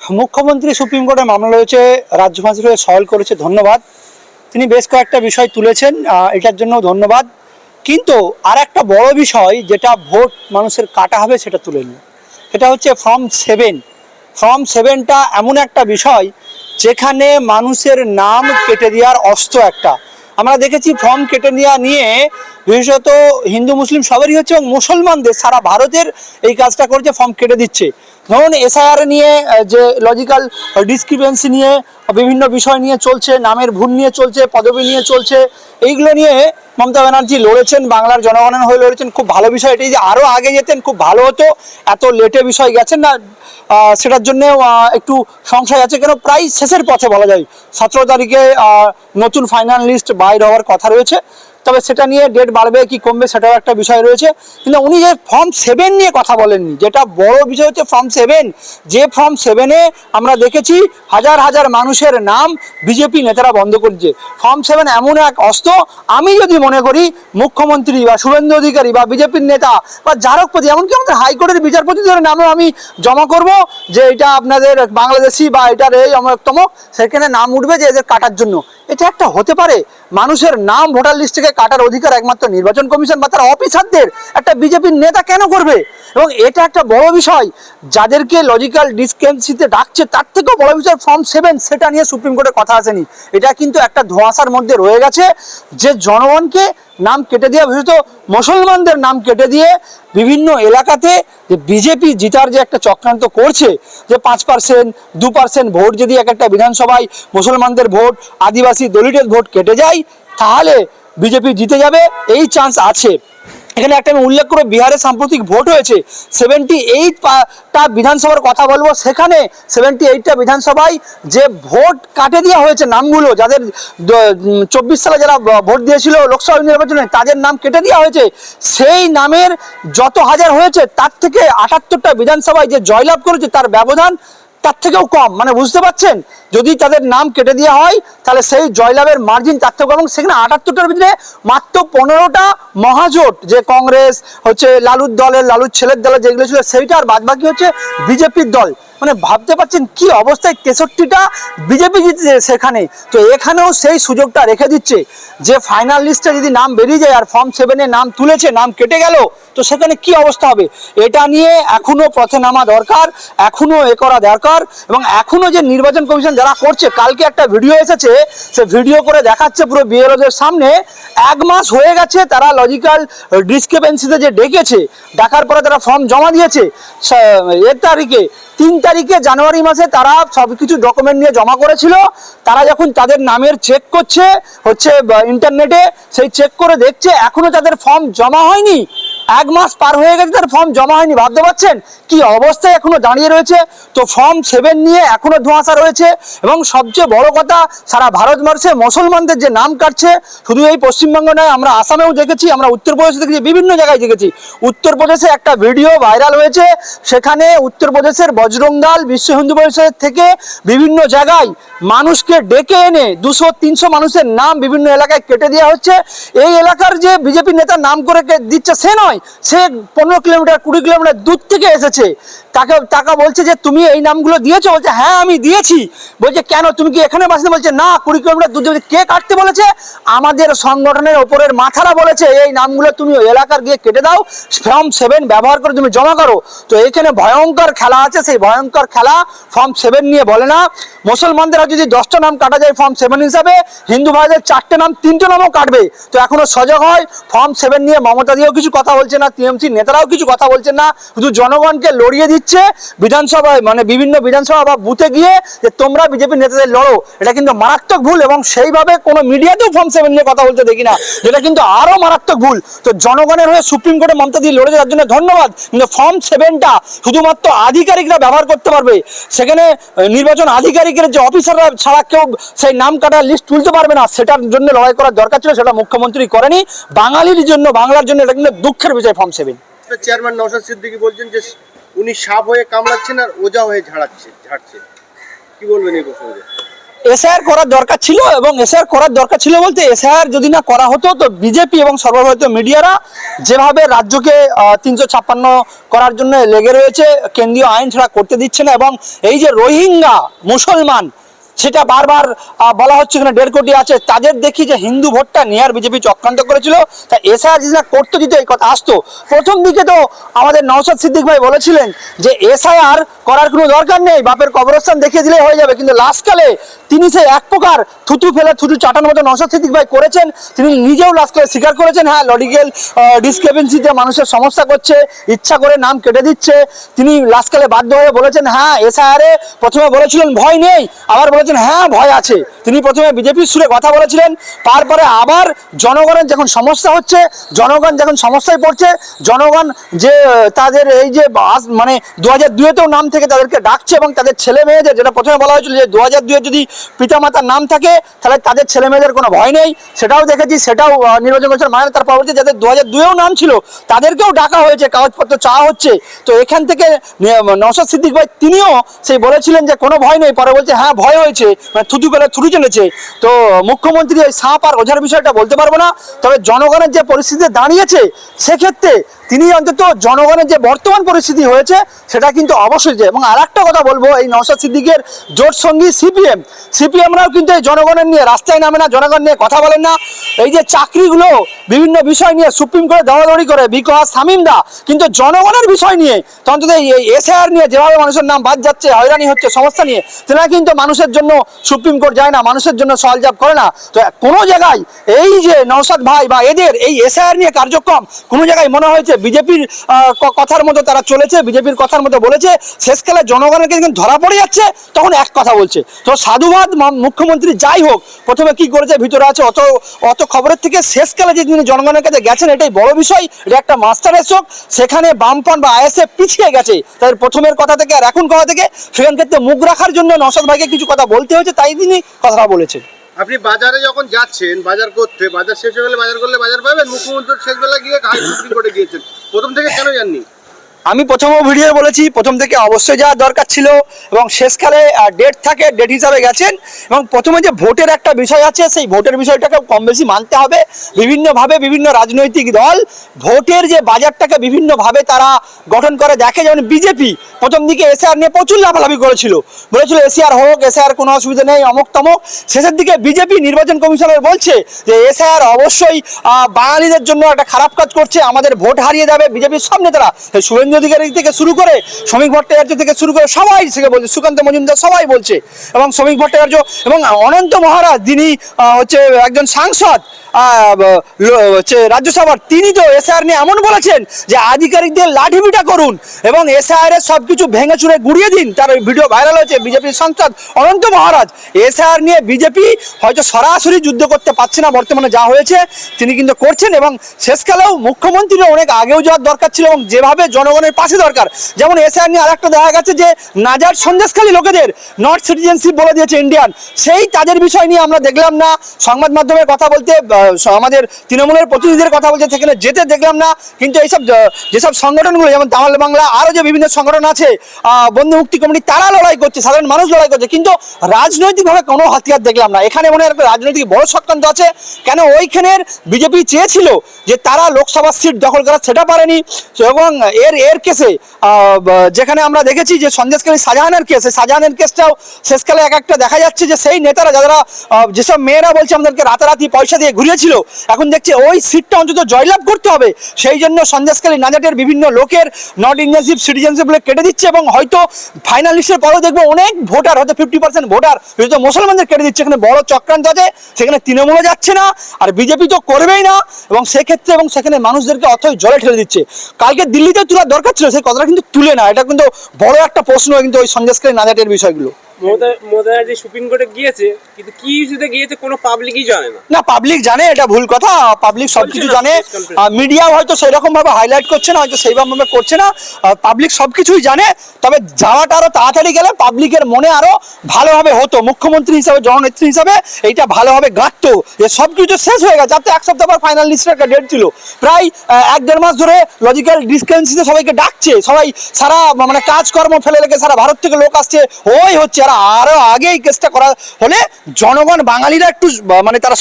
মুখ্যমন্ত্রী সুপ্রিম কোর্টে মামলা রয়েছে রাজ্যবাসীর হয়ে সহল করেছে, ধন্যবাদ। তিনি বেশ কয়েকটা বিষয় তুলেছেন এটার জন্য ধন্যবাদ। কিন্তু আর একটা বড় বিষয়, যেটা ভোট মানুষের কাটা হবে সেটা তুলে নিন। সেটা হচ্ছে ফর্ম সেভেন। ফর্ম সেভেনটা এমন একটা বিষয়, যেখানে মানুষের নাম কেটে দেওয়ার অস্ত্র একটা। আমরা দেখেছি ফর্ম কেটে নেওয়া নিয়ে বিশেষত হিন্দু, মুসলিম সবারই হচ্ছে এবং মুসলমানদের, সারা ভারতের এই কাজটা করছে, ফর্ম কেটে দিচ্ছে। ধরুন এসআইআর নিয়ে যে লজিক্যাল ডিসক্রিপেন্সি নিয়ে বিভিন্ন বিষয় নিয়ে চলছে, নামের ভুল নিয়ে চলছে, পদবি নিয়ে চলছে, এইগুলো নিয়ে মমতা ব্যানার্জি লড়েছেন, বাংলার জনগণের হয়ে লড়েছেন। খুব ভালো বিষয় এটাই যে আরও আগে যেতেন, খুব ভালো হতো। এত লেটে বিষয় গেছেন না সেটার জন্যেও একটু সংশয় আছে। কেন প্রায় শেষের পথে বলা যায়, সতেরো তারিখে নতুন ফাইনাল লিস্ট বাইর হওয়ার কথা রয়েছে। তবে সেটা নিয়ে ডেট বাড়বে কি কমবে সেটাও একটা বিষয় রয়েছে। কিন্তু উনি যে ফর্ম সেভেন নিয়ে কথা বলেননি, যেটা বড় বিষয় হচ্ছে ফর্ম সেভেন যে ফর্ম সেভেনে আমরা দেখেছি হাজার হাজার মানুষের নাম বিজেপি নেতারা বন্ধ করছে। ফর্ম সেভেন এমন এক অস্ত্র, আমি যদি মনে করি মুখ্যমন্ত্রী বা শুভেন্দু অধিকারী বা বিজেপির নেতা বা জারকপতি, এমনকি আমাদের হাইকোর্টের বিচারপতিদের নামও আমি জমা করব যে এটা আপনাদের বাংলাদেশি বা এটার এই অমরতম সেখানে নাম উঠবে যে এদের কাটার জন্য। এটা একটা হতে পারে। মানুষের নাম ভোটার লিস্ট থেকে কাটার অধিকার একমাত্র নির্বাচন কমিশন বা তার অফিসারদের। একটা বিজেপির নেতা কেন করবে? এবং এটা একটা বড় বিষয়। যাদেরকে লজিক্যাল ডিসকেন্সিতে ডাকছে, তার থেকেও বড় বিষয় ফর্ম সেভেন সেটা নিয়ে সুপ্রিম কোর্টে কথা আসেনি। এটা কিন্তু একটা ধোঁয়াশার মধ্যে রয়ে গেছে যে জনগণকে নাম কেটে দিয়ে, বিশেষত মুসলমানদের নাম কেটে দিয়ে বিভিন্ন এলাকাতে যে বিজেপি জিতার যে একটা চক্রান্ত করছে, যে পাঁচ পার্সেন্ট, দু পার্সেন্ট ভোট যদি এক একটা বিধানসভায় মুসলমানদের ভোট, আদিবাসী দলিতের ভোট কেটে যায়, তাহলে বিজেপি জিতে যাবে, এই চান্স আছে। এখানে একটা আমি উল্লেখ করে বিহারে সাম্প্রতিক ভোট হয়েছে সেভেন্টি এইটটা বিধানসভার কথা বলব। সেখানে সেভেন্টি এইটটা বিধানসভায় যে ভোট কাটে দেওয়া হয়েছে নামগুলো, যাদের চব্বিশ সালে যারা ভোট দিয়েছিল লোকসভা নির্বাচনে, তাদের নাম কেটে দেওয়া হয়েছে। সেই নামের যত হাজার হয়েছে, তার থেকে আটাত্তরটা বিধানসভায় যে জয়লাভ করেছে, তার ব্যবধান তার থেকেও কম। মানে বুঝতে পারছেন? যদি তাদের নাম কেটে দেওয়া হয়, তাহলে সেই জয়লাভের মার্জিন তার থেকেও এবং সেখানে আটাত্তরটার ভিতরে মাত্র পনেরোটা মহাজোট, যে কংগ্রেস, হচ্ছে লালুর দলের, লালুর ছেলের দলের যেগুলো ছিল, সেইটা আর বাদবাকি হচ্ছে বিজেপির দল। মানে ভাবতে পারছেন কি অবস্থায় তেষট্টিটা বিজেপি জিতেছে সেখানে? তো এখানেও সেই সুযোগটা রেখে দিচ্ছে যে ফাইনাল লিস্টে যদি নাম বেরিয়ে যায় আর ফর্ম সেভেনে নাম তুলেছে, নাম কেটে গেল, তো সেখানে কি অবস্থা হবে? এটা নিয়ে এখনও পথে নামা দরকার, এখনও এ করা দরকার এবং এখনও যে নির্বাচন কমিশন যারা করছে, কালকে একটা ভিডিও এসেছে, সে ভিডিও করে দেখাচ্ছে পুরো বিএলওদের সামনে। এক মাস হয়ে গেছে তারা লজিক্যাল ডিসক্রিপেন্সিতে যে ডেকেছে ডাকার পরে তারা ফর্ম জমা দিয়েছে এর তারিখে। তিন তারিখে জানুয়ারি মাসে তারা সব কিছু ডকুমেন্ট নিয়ে জমা করেছিল। তারা যখন তাদের নামের চেক করছে, হচ্ছে ইন্টারনেটে সেই চেক করে দেখছে এখনও তাদের ফর্ম জমা হয়নি। এক মাস পার হয়ে গেছে, তার ফর্ম জমা হয়নি, ভাবতে পারছেন? কি অবস্থায় এখনও দাঁড়িয়ে রয়েছে? তো ফর্ম সেভেন নিয়ে এখনও ধোঁয়াশা রয়েছে এবং সবচেয়ে বড় কথা, সারা ভারতবর্ষে মুসলমানদের যে নাম কাটছে, শুধু এই পশ্চিমবঙ্গ নয়, আমরা আসামেও দেখেছি, আমরা উত্তরপ্রদেশে দেখেছি, বিভিন্ন জায়গায় দেখেছি। উত্তরপ্রদেশে একটা ভিডিও ভাইরাল হয়েছে, সেখানে উত্তরপ্রদেশের বজরং দল বিশ্ব হিন্দু পরিষদের থেকে বিভিন্ন জায়গায় মানুষকে ডেকে এনে দুশো, তিনশো মানুষের নাম বিভিন্ন এলাকায় কেটে দেওয়া হচ্ছে। এই এলাকার যে বিজেপি নেতার নাম করে দিচ্ছে, সে নয় সে পনেরো কিলোমিটার, কুড়ি কিলোমিটার দূর থেকে এসেছে। তাকে টাকা বলছে যে, তুমি এই নামগুলো দিয়েছ? বলছে হ্যাঁ আমি দিয়েছি। বলছে, কেন? তুমি কি এখানে বাসিন্দা? বলছে, না, কুড়ি কিলোমিটার দূর কে কাটতে বলেছে? আমাদের সংগঠনের ওপরের মাথারা বলেছে, এই নামগুলো তুমি এলাকার গিয়ে কেটে দাও, ফর্ম সেভেন ব্যবহার করে তুমি জমা করো। তো এখানে ভয়ঙ্কর খেলা আছে, সেই ভয়ঙ্কর খেলা ফর্ম সেভেন নিয়ে বলে না। মুসলমানদের যদি দশটা নাম কাটা যায় ফর্ম সেভেন হিসাবে, হিন্দু ভাইদের চারটে নাম, তিনটে নামও কাটবে। তো এখনও সজাগ হয়, ফর্ম সেভেন নিয়ে মমতা দিয়েও কিছু কথা বলছে। না, টিএমসি নেতারাও কিছু কথা বলছেন না, শুধু জনগণকে লড়িয়ে দিচ্ছে, বিধানসভায় মানে বিভিন্ন বিধানসভা বা বুথে গিয়ে যে তোমরা বিজেপি নেতাদের লড়ো, এটা কিন্তু মারাত্মক ভুল এবং সেইভাবে কোনো মিডিয়াতেও ফর্ম সেভেন নিয়ে কথা বলতে দেখি না। যেটা কিন্তু আরও মারাত্মক ভুল। তো জনগণের হয়ে সুপ্রিম কোর্টে মমতা দিয়ে লড়েছে তার জন্য ধন্যবাদ, কিন্তু ফর্ম সেভেনটা শুধুমাত্র আধিকারিকরা ব্যবহার করতে পারবে। সেখানে নির্বাচন আধিকারিকের যে অফিসাররা ছাড়া কেউ সেই নাম কাটার লিস্ট তুলতে পারবে না। সেটার জন্য লড়াই করার দরকার ছিল, সেটা মুখ্যমন্ত্রী করেনি। বাঙালির জন্য, বাংলার জন্য এটা কিন্তু দুঃখের বিষয় form seven chairman Naushad Siddiqui বলছেন যে উনি সাপ হয়ে কামড়াচ্ছেন আর ওজা হয়ে ঝাড়াচ্ছে ঝাড়ছে। কি বলবেন এই প্রসঙ্গে? এসআইআর করার দরকার ছিল এবং এসআইআর করার দরকার ছিল বলতে এসআইআর যদি না করা হতো তো বিজেপি এবং সর্বভারতীয় মিডিয়ারা যেভাবে রাজ্যকে তিনশো ছাপ্পান্ন করার জন্য লেগে রয়েছে কেন্দ্রীয় আইন ছাড়া করতে দিচ্ছে না এবং এই যে রোহিঙ্গা মুসলমান সেটা বারবার বলা হচ্ছে এখানে দেড় কোটি আছে। তাদের দেখি যে হিন্দু ভোটটা নেয়ার বিজেপি চক্রান্ত করেছিল। তা এসআইআর যদি করতো যদি এই কথা আসতো। প্রথম দিকে তো আমাদের নওশাদ সিদ্দিক ভাই বলেছিলেন যে এসআইআর করার কোনো দরকার নেই, বাপের কবরস্থান দেখিয়ে দিলে হয়ে যাবে। কিন্তু লাস্টকালে তিনি সেই এক প্রকার থুতু ফেলে থুতু চাটানোর মতো নওশাদ সিদ্দিক ভাই করেছেন। তিনি নিজেও লাস্টকালে স্বীকার করেছেন হ্যাঁ লজিক্যাল ডিসক্রিপেন্সিতে মানুষের সমস্যা করছে, ইচ্ছা করে নাম কেটে দিচ্ছে। তিনি লাস্টকালে বাধ্য হয়ে বলেছেন হ্যাঁ এসআইআরে প্রথমে বলেছিলেন, ভয় নেই। আবার বলেছেন হ্যাঁ ভয় আছে। তিনি প্রথমে বিজেপির সুরে কথা বলেছিলেন, তারপরে আবার জনগণের যখন সমস্যা হচ্ছে, জনগণ যখন সমস্যায় পড়ছে, জনগণ যে, তাদের এই যে মানে দু হাজার দুয়েতেও নাম থেকে তাদেরকে ডাকছে এবং তাদের ছেলে মেয়েদের, যেটা প্রথমে বলা হয়েছিল যে দু হাজার দুয়ে যদি পিতামাতার নাম থাকে, তাহলে তাদের ছেলে মেয়েদের কোনো ভয় নেই। সেটাও দেখেছি, সেটাও নির্বাচন কমিশন মানে তার পরবর্তী যাদের দু হাজার দুয়েও নাম ছিল, তাদেরকেও ডাকা হয়েছে, কাগজপত্র চাওয়া হচ্ছে। তো এখান থেকে নওশাদ সিদ্দিক ভাই, তিনিও সেই বলেছিলেন যে কোনো ভয় নেই, পরে বলছে হ্যাঁ ভয় হয়েছে। মানে থুতু পেলে থুতু চলেছে। তো মুখ্যমন্ত্রী এই সাপ আর ওঝার বিষয়টা বলতে পারব না, তবে জনগণের যে পরিস্থিতি দাঁড়িয়েছে, সেক্ষেত্রে তিনি অন্তত জনগণের যে বর্তমান পরিস্থিতি হয়েছে, সেটা কিন্তু অবশ্যই যে এবং আর একটা কথা বলব, এই নওশাদ সিদ্দিকের জোট সঙ্গী সিপিএম। সিপিএমরাও কিন্তু এই জনগণের নিয়ে রাস্তায় নামে না, জনগণ নিয়ে কথা বলেন না। এই যে চাকরিগুলো বিভিন্ন বিষয় নিয়ে সুপ্রিম কোর্টে দৌড়াদৌড়ি করে বিকাশ সামিমদা কিন্তু জনগণের বিষয় নিয়ে অন্তত এই এসআইআর নিয়ে যেভাবে মানুষের নাম বাদ যাচ্ছে, হয়রানি হচ্ছে, সমস্যা নিয়ে তেনারা কিন্তু মানুষের জন্য সুপ্রিম কোর্ট যায় না, মানুষের জন্য সলজাব করে না। তো কোনো জায়গায় এই যে নওশাদ ভাই বা এদের এই এসআইআর নিয়ে কার্যক্রম কোনো জায়গায় মনে হয়েছে বিজেপির কথার মতো তারা চলেছে, বিজেপির কথার মতো বলেছে শেষকালে জনগণের যখন ধরা পড়ে যাচ্ছে, তখন এক কথা বলছে। তো সাধুবাদ মুখ্যমন্ত্রী যাই হোক, প্রথমে কি করেছে, ভিতরে আছে অত অত খবরের থেকে শেষকালে যে তিনি জনগণের কাছে গেছেন, এটাই বড় বিষয়, এটা একটা মাস্টারের চোখ সেখানে বামপন বা আইএসএফ পিছিয়ে গেছে, তাদের প্রথমের কথা থেকে আর এখন কথা থেকে সেখান ক্ষেত্রে মুখ রাখার জন্য নসাদ ভাইকে কিছু কথা বলতে হয়েছে, তাই তিনি কথাটা বলেছেন। আপনি বাজারে যখন যাচ্ছেন, বাজার করতে, বাজার শেষ হয়ে গেলে বাজার করলে বাজার পাবেন, মুখ্যমন্ত্রী শেষবেলা গিয়ে ঘাস বিক্রি করে গিয়েছেন। প্রথম থেকে কেন যাননি? আমি প্রথমও ভিডিও বলেছি, প্রথম থেকে অবশ্যই যাওয়ার দরকার ছিল এবং শেষকালে ডেট থাকে ডেট হিসাবে গেছেন এবং প্রথমে যে ভোটের একটা বিষয় আছে, সেই ভোটের বিষয়টাকে কম বেশি মানতে হবে। বিভিন্নভাবে বিভিন্ন রাজনৈতিক দল ভোটের যে বাজারটাকে বিভিন্নভাবে তারা গঠন করে। দেখে যেমন বিজেপি প্রথম দিকে এসআর নিয়ে প্রচুর লাফালাফি করেছিল। বলেছিল, এসআর হোক, এসআর কোনো অসুবিধা নেই, অমুক তমক। শেষের দিকে বিজেপি নির্বাচন কমিশনের বলছে যে, এসআর অবশ্যই বাঙালিদের জন্য একটা খারাপ কাজ করছে। আমাদের ভোট হারিয়ে যাবে, বিজেপির সব নেতারা। এই শুভেন্দু অধিকারী থেকে শুরু করে শ্রমিক ভট্টাচার্য থেকে শুরু করে সবাই থেকে বলছে, সুকান্ত মজুমদার সবাই বলছে এবং শ্রমিক ভট্টাচার্য এবং অনন্ত মহারাজ, যিনি হচ্ছে একজন সাংসদ রাজ্যসভার তিনি তো এসআর নিয়ে এমন বলেছেন যে আধিকারিকদের লাঠিপিটা করুন এবং এসআর এর সব কিছু ভেঙে চুরে গুড়িয়ে দিন। তার ভিডিও ভাইরাল হয়েছে বিজেপির সাংসদ অনন্ত মহারাজ। এসআর নিয়ে বিজেপি হয়তো সরাসরি যুদ্ধ করতে পারছে না, বর্তমানে যা হয়েছে তিনি কিন্তু করছেন এবং শেষকালেও মুখ্যমন্ত্রীর অনেক আগেও যাওয়ার দরকার ছিল এবং যেভাবে জনগণের পাশে দরকার। যেমন এসআর নিয়ে আরেকটা দেখা গেছে যে নাজার সন্দেশখালী লোকেদের নর্থ সিটিজেনশিপ বলে দিয়েছে ইন্ডিয়ান সেই তাদের বিষয় নিয়ে আমরা দেখলাম না। সংবাদ মাধ্যমে কথা বলতে আমাদের তৃণমূলের প্রতিনিধিদের কথা বলছে, সেখানে যেতে দেখলাম না। কিন্তু এইসব যেসব সংগঠনগুলো, যেমন দামাল বাংলা, আরও যে বিভিন্ন সংগঠন আছে বন্ধু মুক্তি কমিটি, তারা লড়াই করছে, সাধারণ মানুষ লড়াই করছে। কিন্তু রাজনৈতিকভাবে কোনো হাতিয়ার দেখলাম না। এখানে মনে হয় রাজনৈতিক বড় চক্রান্ত আছে। কেন ওইখানের বিজেপি চেয়েছিল যে তারা লোকসভার সিট দখল করা সেটা পারেনি। এবং এর এর কেসে যেখানে আমরা দেখেছি যে সন্দেশকালী শাহজাহানের কেস শাহজাহানের কেসটাও শেষকালে এক একটা দেখা যাচ্ছে যে সেই নেতারা, যারা যেসব মেয়েরা বলছে আমাদেরকে রাতারাতি পয়সা দিয়ে ঘুরিয়েছিল। এখন দেখছে ওই সিটটা অন্তত জয়লাভ করতে হবে। সেই জন্য সন্দেশকালী নাজাটের বিভিন্ন লোকের নট ইন্ডিয়ানশিপ সিটিজেনশিপ বলে কেটে দিচ্ছে এবং হয়তো ফাইনাল লিস্টের পরেও দেখব অনেক ভোটার, হয়তো ফিফটি পার্সেন্ট ভোটার হয়তো মুসলমানদের কেটে দিচ্ছে। এখানে বড় চক্রান্ত আছে, সেখানে তৃণমূলও যাচ্ছে না, আর বিজেপি তো করবেই না। এবং সেক্ষেত্রে এবং সেখানে মানুষদেরকে অথই জলে ঠেলে দিচ্ছে। কালকে দিল্লিতে তোলার দরকার ছিল, সেই কথাটা কিন্তু তুলে না। এটা কিন্তু বড় একটা প্রশ্ন কিন্তু ওই সন্দেশকালী নাজাটের বিষয়গুলো। মমতা মমতা ব্যানার্জি সুপ্রিম কোর্টে গিয়েছে কিন্তু কি ইস্যুতে গিয়েছে কোনো পাবলিকই জানে না। না পাবলিক জানে এটা ভুল কথা। পাবলিক সবকিছু জানে press হয়তো সেরকম ভাবে হাইলাইট করছে না হয়তো সেইভাবে করছে না। পাবলিক সবকিছুই জানে। তবে যাওয়াটা আরও তাড়াতাড়ি গেলে পাবলিকের মনে আরও ভালোভাবে হতো। মুখ্যমন্ত্রী হিসাবে জননেত্রী হিসাবে এইটা ভালোভাবে গাঁটতো যে সব কিছু শেষ হয়ে গেছে। যাতে এক সপ্তাহ পর ফাইনাল লিস্টের একটা ডেট ছিল। প্রায় এক দেড় মাস ধরে লজিক্যাল ডিসক্রেন্সিতে সবাইকে ডাকছে। সবাই সারা মানে কাজকর্ম ফেলে রেখে সারা ভারত থেকে লোক আসছে। ওই হচ্ছে তারা আরও আগে এই কেসটা করা হলে জনগণ বাঙালিরা একটু মানে তারা